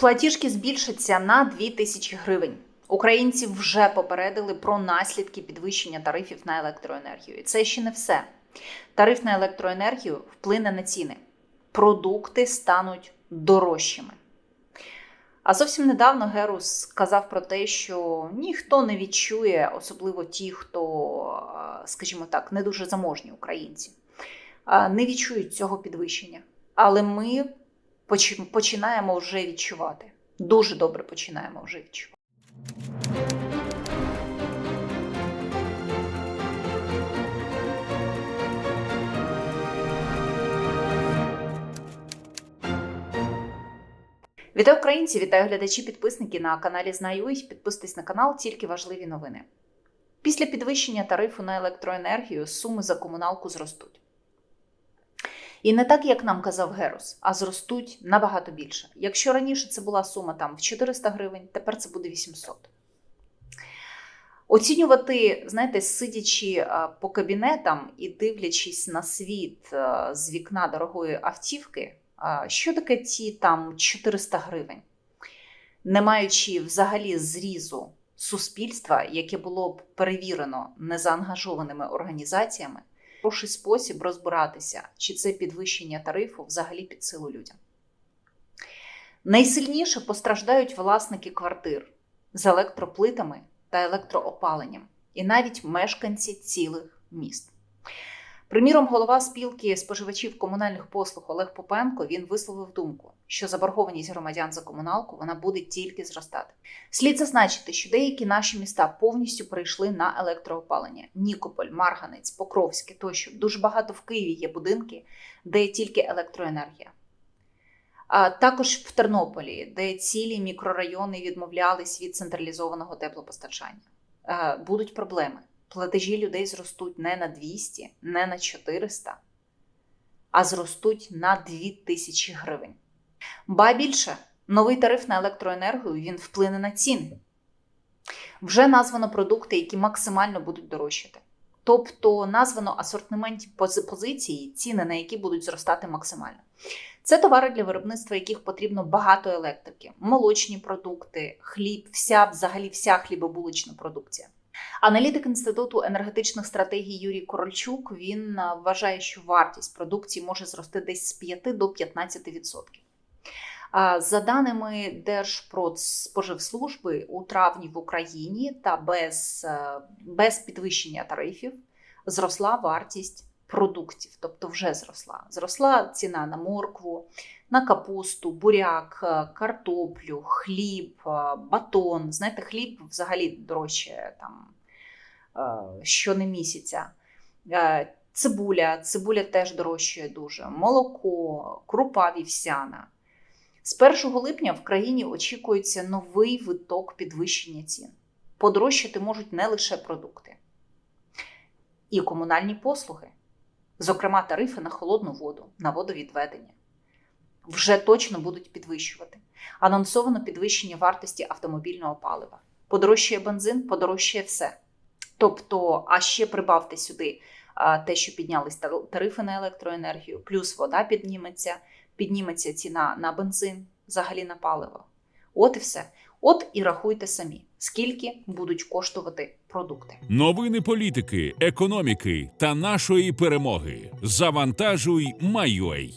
Платіжки збільшаться на 2 тисячі гривень. Українці вже попередили про наслідки підвищення тарифів на електроенергію. І це ще не все. Тариф на електроенергію вплине на ціни. Продукти стануть дорожчими. А зовсім недавно Герус сказав про те, що ніхто не відчує, особливо ті, хто, е, скажімо так, не дуже заможні українці, е, не відчують цього підвищення. Але ми починаємо вже відчувати. Дуже добре починаємо вже відчувати. Вітаю українці, вітаю глядачі, підписники на каналі Знаю. Підписуйтесь на канал, тільки важливі новини. Після підвищення тарифу на електроенергію суми за комуналку зростуть. І не так, як нам казав Герус, а зростуть набагато більше. Якщо раніше це була сума там в 400 гривень, тепер це буде 800. Оцінювати, знаєте, сидячи е, по кабінетам і дивлячись на світ е, з вікна дорогої автівки, е, що таке ті там 400 гривень, не маючи взагалі зрізу суспільства, яке було б перевірено незаангажованими організаціями, хороший спосіб розбиратися, чи це підвищення тарифу взагалі під силу людям. Найсильніше постраждають власники квартир з електроплитами та електроопаленням, і навіть мешканці цілих міст. Приміром, голова спілки споживачів комунальних послуг Олег Попенко він висловив думку, що заборгованість громадян за комуналку вона буде тільки зростати. Слід зазначити, що деякі наші міста повністю перейшли на електроопалення: Нікополь, Марганець, Покровське тощо. Дуже багато в Києві є будинки, де тільки електроенергія. А також в Тернополі, де цілі мікрорайони відмовлялись від централізованого теплопостачання. Е, Будуть проблеми. Платежі людей зростуть не на 200, не на 400, а зростуть на 2000 гривень. Ба більше, новий тариф на електроенергію він вплине на ціни. Вже названо продукти, які максимально будуть дорожчати. Тобто названо асортимент позиції, ціни на які будуть зростати максимально. Це товари для виробництва, яких потрібно багато електрики, молочні продукти, хліб, вся взагалі вся хлібобулична продукція. Аналітик Інституту енергетичних стратегій Юрій Корольчук він вважає, що вартість продукції може зрости десь з 5 до 15%. За даними Держпродспоживслужби, у травні в Україні та без, е, без підвищення тарифів зросла вартість продуктів, тобто вже зросла. Зросла ціна на моркву, на капусту, буряк, е, картоплю, хліб, е, батон. Знаєте, хліб взагалі дорожче там е, щонемісяця. Цибуля, цибуля теж дорожчає дуже, молоко, крупа вівсяна. З 1 липня в країні очікується новий виток підвищення цін. Подорожчати можуть не лише продукти, і комунальні послуги, зокрема тарифи на холодну воду, на водовідведення. Вже точно будуть підвищувати. Анонсовано підвищення вартості автомобільного палива. Подорожчає бензин, подорожчає все. Тобто, а ще прибавте сюди те, що піднялись тарифи на електроенергію, плюс вода підніметься, підніметься ціна на бензин, взагалі на паливо. От і все. От і рахуйте самі, скільки будуть коштувати продукти. Новини політики, економіки та нашої перемоги. Завантажуй, Майой.